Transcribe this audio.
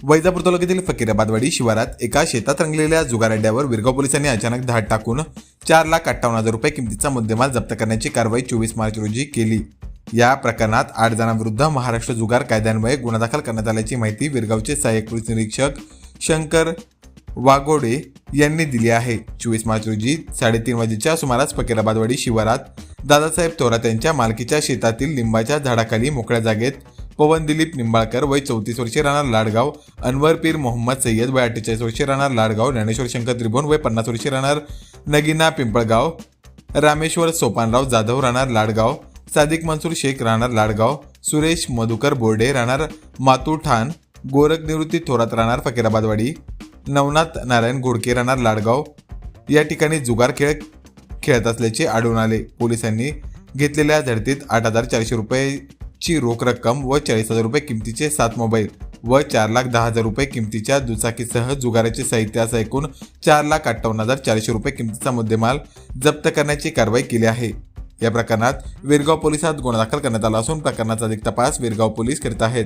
वैजापूर तालुक्यातील फकीराबादवाडी शिवारात एका शेतात रंगलेल्या जुगार विरगाव पोलिसांनी अचानक धाड टाकून चार लाख अठ्ठावन्न हजार रुपये किमतीचा मुद्देमाल जप्त करण्याची कारवाई चोवीस मार्च रोजी केली. या प्रकरणात आठ जणांविरुद्ध महाराष्ट्र जुगार कायद्यान्वये गुन्हा दाखल करण्यात आल्याची माहिती विरगावचे सहाय्यक पोलीस निरीक्षक शंकर वाघोडे यांनी दिली आहे. चोवीस मार्च रोजी साडेतीन वाजेच्या सुमारास फकीराबादवाडी शिवारात दादासाहेब थोरात यांच्या मालकीच्या शेतातील लिंबाच्या झाडाखाली मोकळ्या जागेत पवन दिलीप निंबाळकर वय चौतीस वर्षे राहणार लाडगाव. अनवर पीर मोहम्मद सय्यद वय अठ्ठेचाळीस वर्षे राहणार लाडगाव. ज्ञानेश्वर शंकर त्रिभुवन वय पन्नास वर्षे राहणार नगिना पिंपळगाव. रामेश्वर सोपानराव जाधव राहणार लाडगाव. सादिक मनसूर शेख राहणार लाडगाव. सुरेश मधुकर बोर्डे राहणार मातूर ठाण. गोरख निवृत्ती थोरात राहणार फकीराबादवाडी. नवनाथ नारायण घोडके राहणार लाडगाव. या ठिकाणी जुगार खेळ खेळत असल्याचे आढळून आले. पोलिसांनी घेतलेल्या झडतीत आठ हजार चारशे रुपये ची रोख रक्कम व चाळीस हजार रुपये किमतीचे सात मोबाईल व चार लाख दहा हजार रुपये किमतीच्या दुचाकीसह जुगाराचे साहित्य असं एकूण चार लाख अठ्ठावन्न हजार चारशे रुपये किमतीचा मुद्देमाल जप्त करण्याची कारवाई केली आहे. या प्रकरणात विरगाव पोलिसात गुन्हा दाखल करण्यात आला असून प्रकरणाचा अधिक तपास विरगाव पोलीस करीत आहेत.